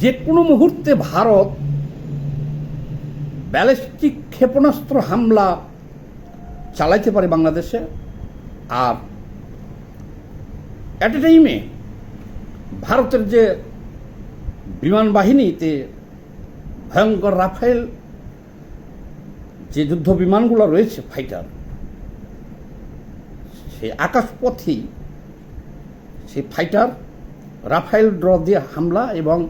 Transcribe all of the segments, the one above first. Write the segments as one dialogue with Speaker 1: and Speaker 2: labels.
Speaker 1: যে কোনো মুহূর্তে ভারত ব্যালিস্টিক ক্ষেপণাস্ত্র হামলা চালাইতে পারে বাংলাদেশে, আর অ্যাট এ টাইমে ভারতের যে বিমান বাহিনীতে ভয়ঙ্কর রাফেল যে যুদ্ধ বিমানগুলো রয়েছে ফাইটার সেই আকাশপথেই সেই ফাইটার রাফাইল ড্র দিয়ে হামলা এবং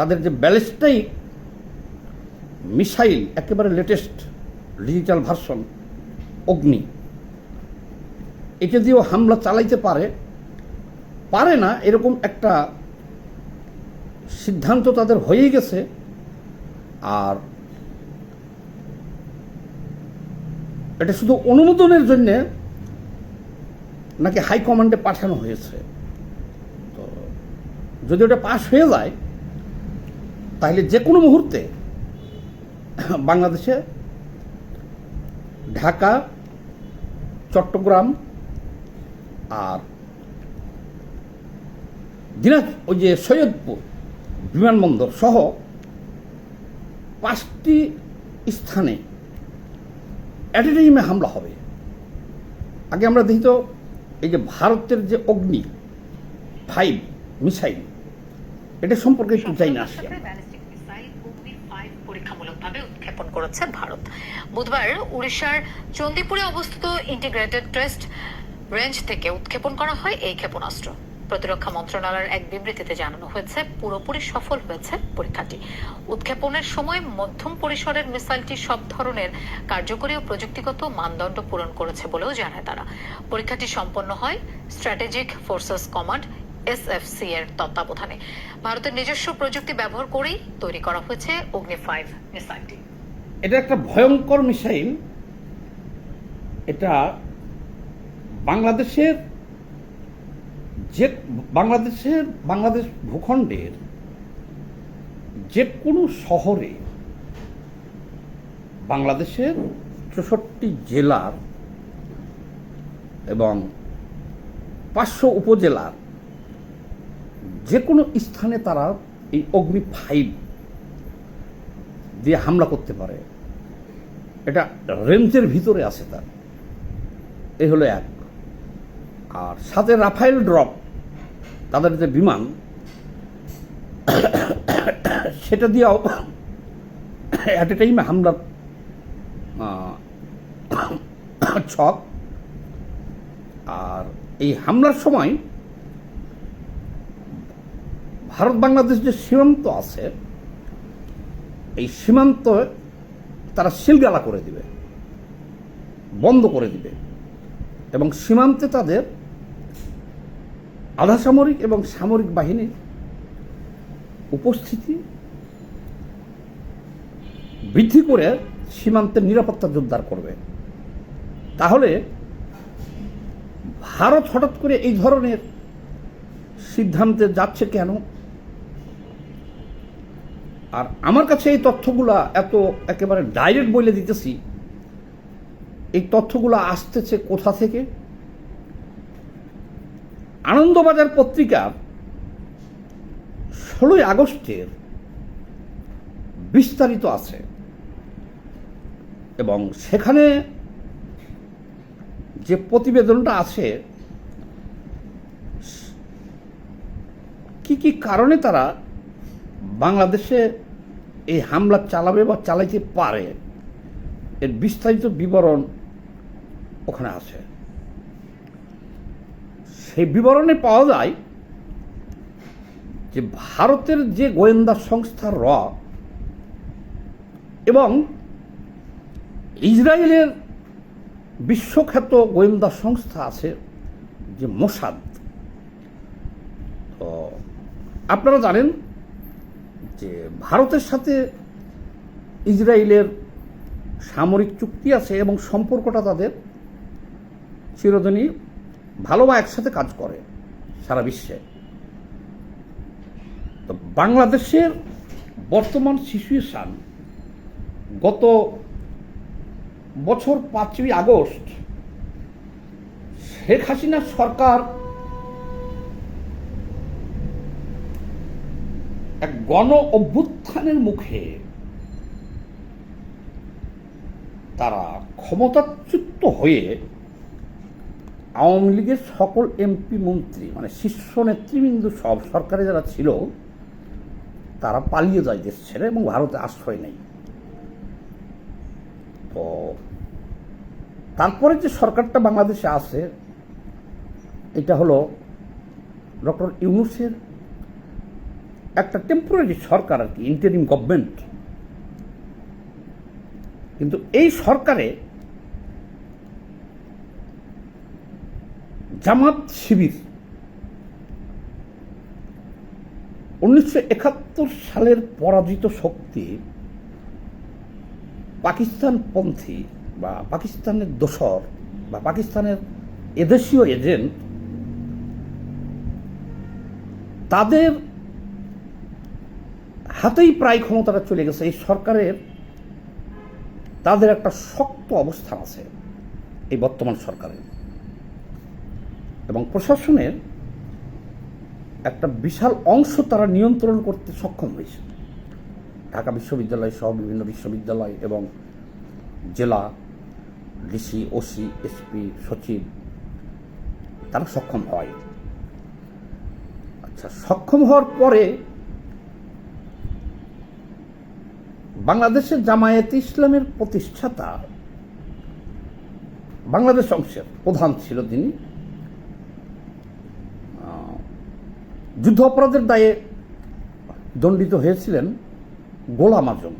Speaker 1: তাদের যে ব্যালিস্টিক মিসাইল, একেবারে লেটেস্ট ডিজিটাল ভার্সন, অগ্নি, এটা দিয়েও হামলা চালাইতে পারে। পারে না, এরকম একটা সিদ্ধান্ত তাদের হয়েই গেছে। আর এটা শুধু অনুমোদনের জন্যে নাকি হাইকমান্ডে পাঠানো হয়েছে। তো যদি ওটা পাশ হয়ে যায় তাহলে যে কোনো মুহূর্তে বাংলাদেশে ঢাকা, চট্টগ্রাম আর দিনাজ ওই যে সৈয়দপুর বিমানবন্দর সহ পাঁচটি স্থানে অ্যাট এ হামলা হবে। আগে আমরা দেখি তো এই যে ভারতের যে অগ্নি, ফাইভ মিসাইল, এটা সম্পর্কে একটু চাই না আসি আমরা।
Speaker 2: ব্যালিস্টিক মিসাইল অগ্নি ফাইভ উৎক্ষেপণ করেছে ভারত। বুধবার উড়িষ্যার চন্দিপুরে অবস্থিত ইন্টিগ্রেটেড টেস্ট রেঞ্জ থেকে উৎক্ষেপণ করা হয় এই ক্ষেপণাস্ত্র। প্রতিরক্ষা মন্ত্রণালয়ের এক বিবৃতিতে জানানো হয়েছে, পুরোপুরি সফল হয়েছে পরীক্ষাটি। উৎক্ষেপণের সময় মধ্যম পরিসরের মিসাইলটি সব ধরনের কার্যকরী ও প্রযুক্তিগত মানদণ্ড পূরণ করেছে বলেও জানায় তারা। পরীক্ষাটি সম্পন্ন হয় স্ট্র্যাটেজিক ফোর্সেস কমান্ড এসএফসি এর তত্ত্বাবধানে। ভারতের নিজস্ব প্রযুক্তি ব্যবহার করেই তৈরি করা হয়েছে অগ্নি ফাইভ মিসাইলটি।
Speaker 1: এটা একটা ভয়ঙ্কর মিসাইল। এটা বাংলাদেশের যে, বাংলাদেশের, বাংলাদেশ ভূখণ্ডের যে কোনো শহরে বাংলাদেশের চৌষট্টি জেলার এবং পাঁচশো উপজেলার যে কোনো স্থানে তারা এই অগ্নি ফাইভ দিয়ে হামলা করতে পারে। এটা রেঞ্জের ভিতরে আছে তার। এই হলো এক। আর সাথে রাফাইল ড্রপ, তাদের যে বিমান, সেটা দিয়েও অ্যাট এ টাইমে হামলার ছক। আর এই হামলার সময় ভারত বাংলাদেশ যে সীমান্ত আছে এই সীমান্ত তারা শিলগালা করে দিবে, বন্ধ করে দিবে এবং সীমান্তে তাদের আধা সামরিক এবং সামরিক বাহিনীর উপস্থিতি বৃদ্ধি করে সীমান্তের নিরাপত্তা জোরদার করবে। তাহলে ভারত হঠাৎ করে এই ধরনের সিদ্ধান্তে যাচ্ছে কেন? আর আমার কাছে এই তথ্যগুলা এত একেবারে ডাইরেক্ট বলে দিতেছি, এই তথ্যগুলো আসতেছে কোথা থেকে? আনন্দবাজার পত্রিকার ষোলোই আগস্টের বিস্তারিত আছে। এবং সেখানে যে প্রতিবেদনটা আছে, কি কি কারণে তারা বাংলাদেশে এই হামলা চালাবে বা চালাইতে পারে, এর বিস্তারিত বিবরণ ওখানে আছে। সেই বিবরণে পাওয়া যায় যে ভারতের যে গোয়েন্দা সংস্থা র এবং ইসরায়েলের বিশ্বখ্যাত গোয়েন্দা সংস্থা আছে যে মোসাদ। তো আপনারা জানেন যে ভারতের সাথে ইসরায়েলের সামরিক চুক্তি আছে এবং সম্পর্কটা তাদের চিরদিনই ভালো বা একসাথে কাজ করে সারা বিশ্বে। তো বাংলাদেশের বর্তমান সিচুয়েশান গত বছর পাঁচই আগস্ট শেখ হাসিনা সরকার এক গণ অভ্যুত্থানের মুখে তারা ক্ষমতাচ্যুত হয়ে আওয়ামী লীগের সকল এমপি মন্ত্রী মানে শীর্ষ নেতৃবৃন্দ সব সরকারে যারা ছিল, তারা পালিয়ে যায় দেশ ছেড়ে এবং ভারতে আশ্রয় নেই তো তারপরে যে সরকারটা বাংলাদেশে আছে এটা হলো ডক্টর ইউনুসের একটা টেম্পোরারি সরকার আর কি ইন্টারিম গভর্নমেন্ট কিন্তু এই সরকারে জামাত শিবির উনিশশো একাত্তর সালের পরাজিত শক্তি পাকিস্তানপন্থী বা পাকিস্তানের দোসর বা পাকিস্তানের এদেশীয় এজেন্ট, তাদের হাতেই প্রায় ক্ষমতাটা চলে গেছে, এই সরকারের তাদের একটা শক্ত অবস্থান আছে এই বর্তমান সরকারের। এবং প্রশাসনের একটা বিশাল অংশ তারা নিয়ন্ত্রণ করতে সক্ষম হয়েছে। ঢাকা বিশ্ববিদ্যালয় সহ বিভিন্ন বিশ্ববিদ্যালয় এবং জেলা, ডিসি, ওসি, এসপি, সচিব, তারা সক্ষম হয়। আচ্ছা সক্ষম হওয়ার পরে বাংলাদেশের জামায়াতে ইসলামের প্রতিষ্ঠাতা বাংলাদেশ অংশের প্রধান ছিল তিনি। যুদ্ধ অপরাধের দায়ে দণ্ডিত হয়েছিলেন গোলাম আজম।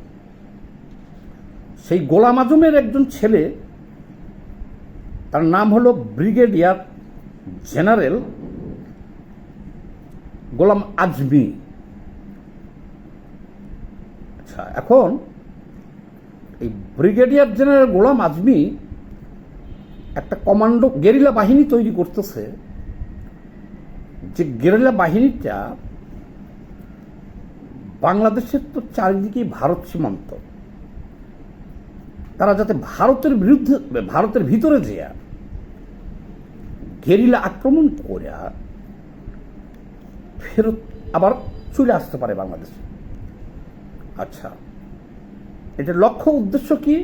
Speaker 1: সেই গোলাম আজমের একজন ছেলে, তার নাম হলো ব্রিগেডিয়ার জেনারেল গোলাম আজমি। আচ্ছা এখন এই ব্রিগেডিয়ার জেনারেল গোলাম আজমি একটা কমান্ডো গেরিলা বাহিনী তৈরি করতেছে। যে গেরিলা বাহিনীটা বাংলাদেশের তো চারিদিকেই ভারত সীমান্ত। তারা যাতে ভারতের বিরুদ্ধে, ভারতের ভিতরে যেয়া গেরিলা আক্রমণ করে ফেরত আবার চলে আসতে পারে বাংলাদেশে। আচ্ছা। এটার লক্ষ্য উদ্দেশ্য কি?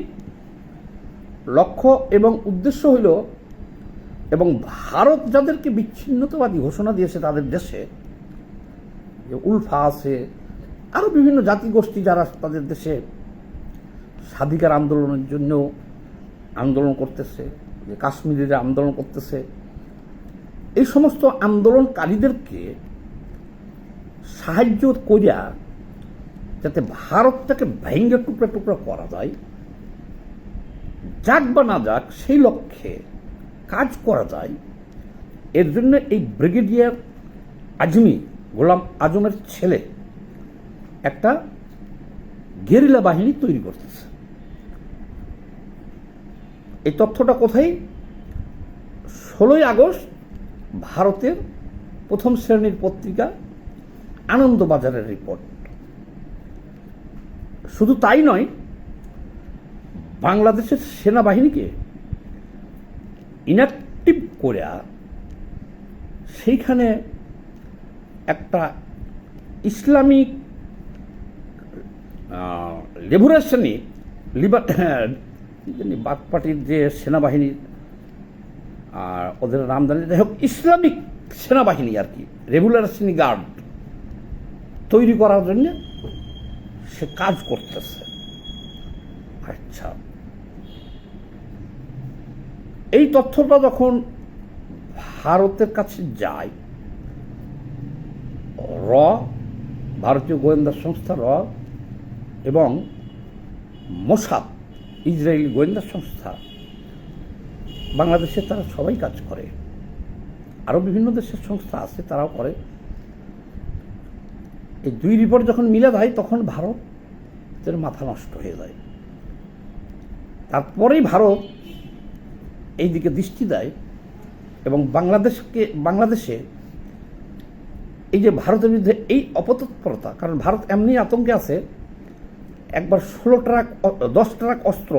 Speaker 1: লক্ষ্য এবং উদ্দেশ্য হইল এবং ভারত যাদেরকে বিচ্ছিন্নতাবাদী ঘোষণা দিয়েছে তাদের দেশে, যে উলফা আছে আরও বিভিন্ন জাতিগোষ্ঠী যারা তাদের দেশে স্বাধিকার আন্দোলনের জন্য আন্দোলন করতেছে, যে কাশ্মীরিরা আন্দোলন করতেছে, এই সমস্ত আন্দোলনকারীদেরকে সাহায্য করিয়া যাতে ভারতটাকে ভেঙ্গে টুকরা টুকরা করা যায়। যাক বা না যাক, সেই লক্ষ্যে কাজ করা যায়। এর জন্য এই ব্রিগেডিয়ার আজমি, গোলাম আজমের ছেলে, একটা গেরিলা বাহিনী তৈরি করতেছে। এই তথ্যটা কোথায়? ষোলোই আগস্ট ভারতের প্রথম শ্রেণির পত্রিকা আনন্দবাজারের রিপোর্ট। শুধু তাই নয়, বাংলাদেশের সেনাবাহিনীকে ইনঅ্যাক্টিভ করে সেইখানে একটা ইসলামিক লেবুরেশনি লিবার বাক পার্টির যে সেনাবাহিনী, আর ওদের নাম জানি, যাই হোক, ইসলামিক সেনাবাহিনী আর কি রেগুলারেশনি গার্ড তৈরি করার জন্য সে কাজ করতেছে। আচ্ছা। এই তথ্যটা যখন ভারতের কাছে যায়, র, ভারতীয় গোয়েন্দা সংস্থা র এবং মোসাদ, ইসরায়েলি গোয়েন্দা সংস্থা, বাংলাদেশে তারা সবাই কাজ করে। আরও বিভিন্ন দেশের সংস্থা আছে, তারাও করে। এই দুই রিপোর্ট যখন মিলে যায়, তখন ভারতের মাথা নষ্ট হয়ে যায়। তারপরেই ভারত এই দিকে দৃষ্টি দেয় এবং বাংলাদেশকে, বাংলাদেশে এই যে ভারতের বিরুদ্ধে এই অপতৎপরতা, কারণ ভারত এমনি আতঙ্কে আছে, একবার ষোলো ট্রাক, দশ ট্রাক অস্ত্র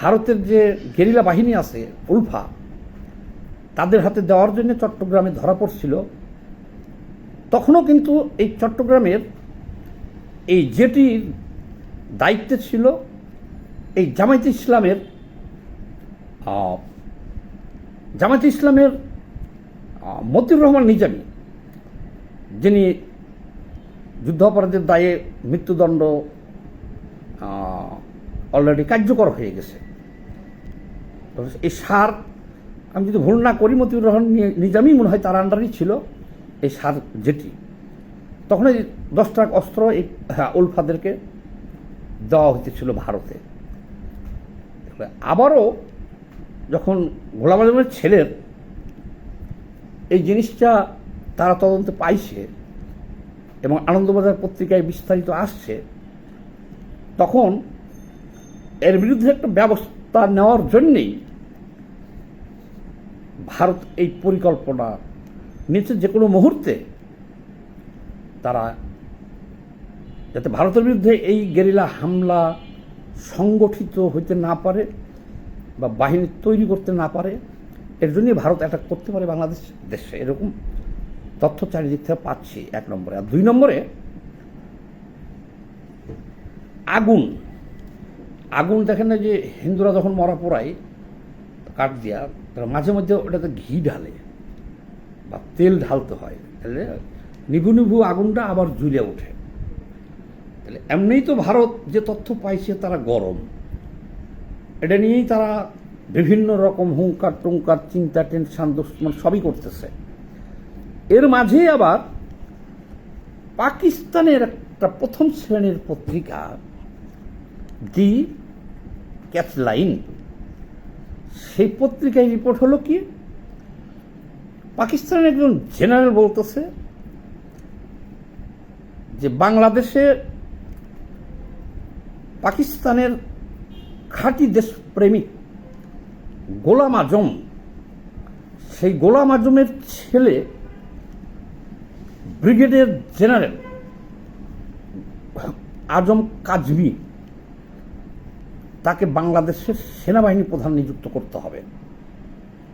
Speaker 1: ভারতের যে গেরিলা বাহিনী আছে, উলফা তাদের হাতে দেওয়ার জন্য চট্টগ্রামে ধরা পড়ছিল। তখনও কিন্তু এই চট্টগ্রামের এই জেটির দায়িত্বে ছিল এই জামায়াত ইসলামের জামায়াত ইসলামের মতিউর রহমান নিজামী, যিনি যুদ্ধাপরাধের দায়ে মৃত্যুদণ্ড অলরেডি কার্যকর হয়ে গেছে। এই সার আমি যদি ভুল না করি মতিউর রহমান নি- নিজামী মনে হয় তার আন্ডারই ছিল এই সার যেটি তখন এই দশ ট্রাক অস্ত্র এই হ্যাঁ, উলফাদেরকে দেওয়া হইতেছিল ভারতে। আবারও যখন গোলাম আজমের ছেলের এই জিনিসটা তারা তদন্তে পাইছে এবং আনন্দবাজার পত্রিকায় বিস্তারিত আসছে তখন এর বিরুদ্ধে একটা ব্যবস্থা নেওয়ার জন্যেই ভারত এই পরিকল্পনা নিচ্ছে যে কোনো মুহূর্তে তারা যাতে ভারতের বিরুদ্ধে এই গেরিলা হামলা সংগঠিত হইতে না পারে বা বাহিনী তৈরি করতে না পারে, এর জন্যই ভারত অ্যাটাক করতে পারে বাংলাদেশ দেশে। এরকম তথ্য চারিদিক থেকে পাচ্ছি এক নম্বরে। আর দুই নম্বরে, আগুন। আগুন দেখেন না যে হিন্দুরা যখন মরা পোড়ায়, কাঠ দিয়া তারা মাঝে মধ্যে ওটাতে ঘি ঢালে বা তেল ঢালতে হয়। তাহলে নিভু নিভু আগুনটা আবার জুলে ওঠে। তাহলে এমনিই তো ভারত যে তথ্য পাইছে তারা গরম। এটা নিয়েই তারা বিভিন্ন রকম হুঙ্কার, টুঙ্কার, চিন্তা, টেনশন, দুশ্মন সবই করতেছে। এর মাঝে আবার পাকিস্তানের একটা প্রথম শ্রেণির পত্রিকা, দি ক্যাথলাইন। সেই পত্রিকায় রিপোর্ট হলো কি? পাকিস্তানের একজন জেনারেল বলতেছে যে বাংলাদেশে পাকিস্তানের খাঁটি দেশপ্রেমিক গোলাম আজম, সেই গোলাম আজমের ছেলে ব্রিগেডিয়ার জেনারেল আজম কাজমি তাকে বাংলাদেশের সেনাবাহিনী প্রধান নিযুক্ত করতে হবে।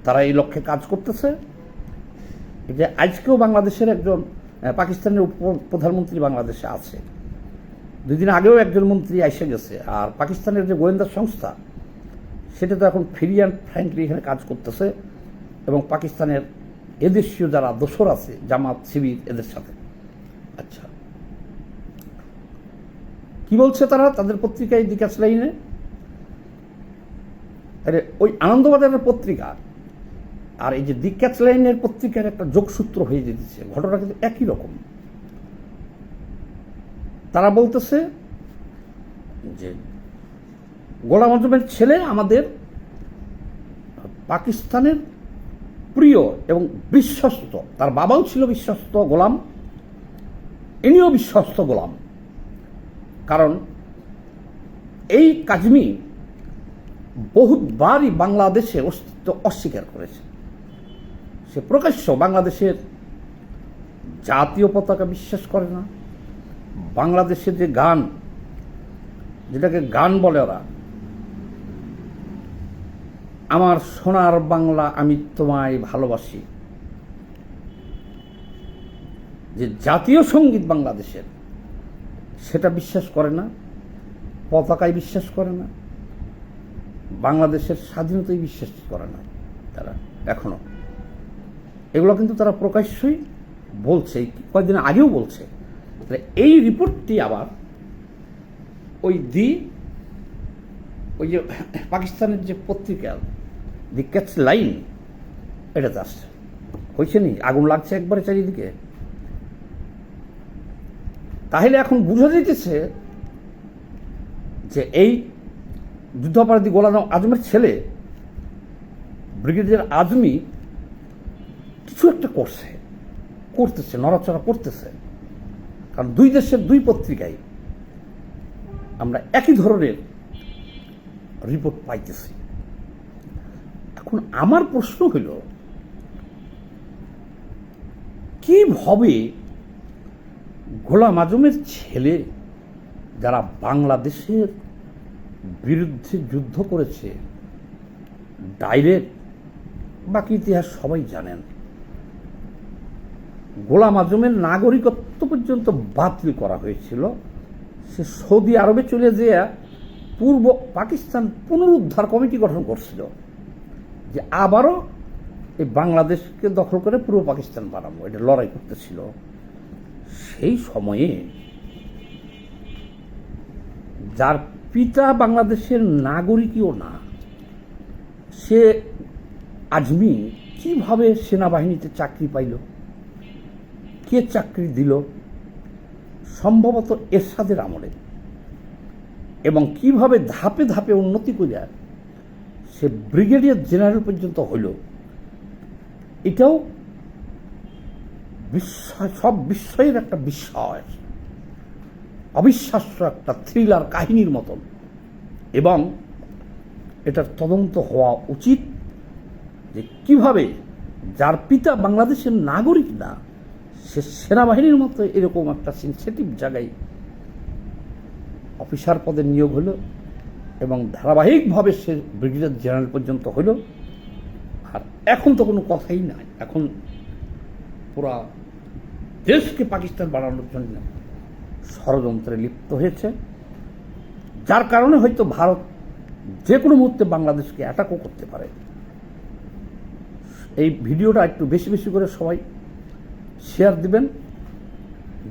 Speaker 1: তারা এই লক্ষ্যে কাজ করতেছে। যে আজকেও বাংলাদেশের একজন পাকিস্তানের উপ প্রধানমন্ত্রী বাংলাদেশে আছে। দুই দিন আগেও একজন মন্ত্রী এসে গেছে। আর পাকিস্তানের যে গোয়েন্দা সংস্থা, সেটা তো এখন ফ্রি অ্যান্ড ফ্র্যাঙ্কলি এখানে কাজ করতেছে। এবং পাকিস্তানের এদেশীয় যারা দোসর আছে, জামাত, শিবির, এদের সাথে। আচ্ছা। কি বলছে তারা? তাদের পত্রিকায় দিকাশ লাইনে আরে, ওই আনন্দবাজারের পত্রিকা আর এই যে দিকাচ লাইনের পত্রিকার একটা যোগসূত্র হয়ে যেতেছে, ঘটনা কিন্তু একই রকম। তারা বলতেছে যে, গোলাম আজমের ছেলে আমাদের পাকিস্তানের প্রিয় এবং বিশ্বস্ত, তার বাবাও ছিল বিশ্বস্ত গোলাম, ইনিও বিশ্বস্ত গোলাম। কারণ এই কাজমি বহুতবারই বাংলাদেশে অস্তিত্ব অস্বীকার করেছে। সে প্রকাশ্য বাংলাদেশের জাতীয় পতাকা বিশ্বাস করে না। বাংলাদেশের যে গান, যেটাকে গান বলে ওরা, আমার সোনার বাংলা আমি তোমায় ভালোবাসি। যে জাতীয় সংগীত বাংলাদেশের, সেটা বিশ্বাস করে না, পতাকায় বিশ্বাস করে না। বাংলাদেশের স্বাধীনতায় বিশ্বাস করে না তারা, এখনও। এগুলো কিন্তু তারা প্রকাশ্যই বলছে কয়েকদিন আগেও বলছে। এই রিপোর্টটি আবার ওই দি, ওই যে পাকিস্তানের যে পত্রিকা, দি ক্যাচ লাইন এটাতে আসছে হয়েছে নি? আগুন লাগছে একবারে চারিদিকে। তাহলে এখন বুঝা যাইতেছে যে এই যুদ্ধাপরাধী গোলাম আজমের ছেলে, ব্রিগেডিয়ার আজমি কিছু একটা করছে, করতেছে, নড়াচড়া করতেছে। কারণ দুই দেশের দুই পত্রিকায় আমরা একই ধরনের রিপোর্ট পাইতেছি। এখন আমার প্রশ্ন হইল, কীভাবে গোলাম আজমের ছেলে, যারা বাংলাদেশের বিরুদ্ধে যুদ্ধ করেছে, ডাইরেক্ট বাকি ইতিহাস সবাই জানেন। গোলাম আজমের নাগরিকত্ব পর্যন্ত বাতিল করা হয়েছিল। সে সৌদি আরবে চলে যেয়ে পূর্ব পাকিস্তান পুনরুদ্ধার কমিটি গঠন করছিল, যে আবারও এই বাংলাদেশকে দখল করে পূর্ব পাকিস্তান বানাবো। এটা লড়াই করতেছিল। সেই সময়ে যার পিতা বাংলাদেশের নাগরিকও না। সে আজমি কীভাবে সেনাবাহিনীতে চাকরি পাইল? কে চাকরি দিল? সম্ভবত এরশাদের আমলে। এবং কীভাবে ধাপে ধাপে উন্নতি করিয়া সে ব্রিগেডিয়ার জেনারেল পর্যন্ত হইল? এটাও বিস্ময় সব বিস্ময়ের একটা বিস্ময়। অবিশ্বাস্য একটা থ্রিলার কাহিনীর মতন। এবং এটার তদন্ত হওয়া উচিত যে কীভাবে যার পিতা বাংলাদেশের নাগরিক না, সে সেনাবাহিনীর মতো এরকম একটা সেন্সিটিভ জায়গায় অফিসার পদে নিয়োগ হলো এবং ধারাবাহিকভাবে সে ব্রিগেডিয়ার জেনারেল পর্যন্ত হলো। আর এখন তো কোনো কথাই নাই। এখন পুরা দেশকে পাকিস্তান বানানোর জন্য ষড়যন্ত্রে লিপ্ত হয়েছে। যার কারণে হয়তো ভারত যে কোনো মুহূর্তে বাংলাদেশকে অ্যাটাকও করতে পারে। এই ভিডিওটা একটু বেশি বেশি করে সবাই শেয়ার দিবেন,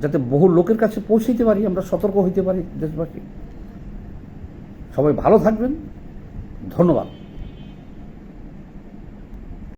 Speaker 1: যাতে বহু লোকের কাছে পৌঁছাইতে পারি, আমরা সতর্ক হইতে পারি দেশবাসী। সবাই ভালো থাকবেন। ধন্যবাদ।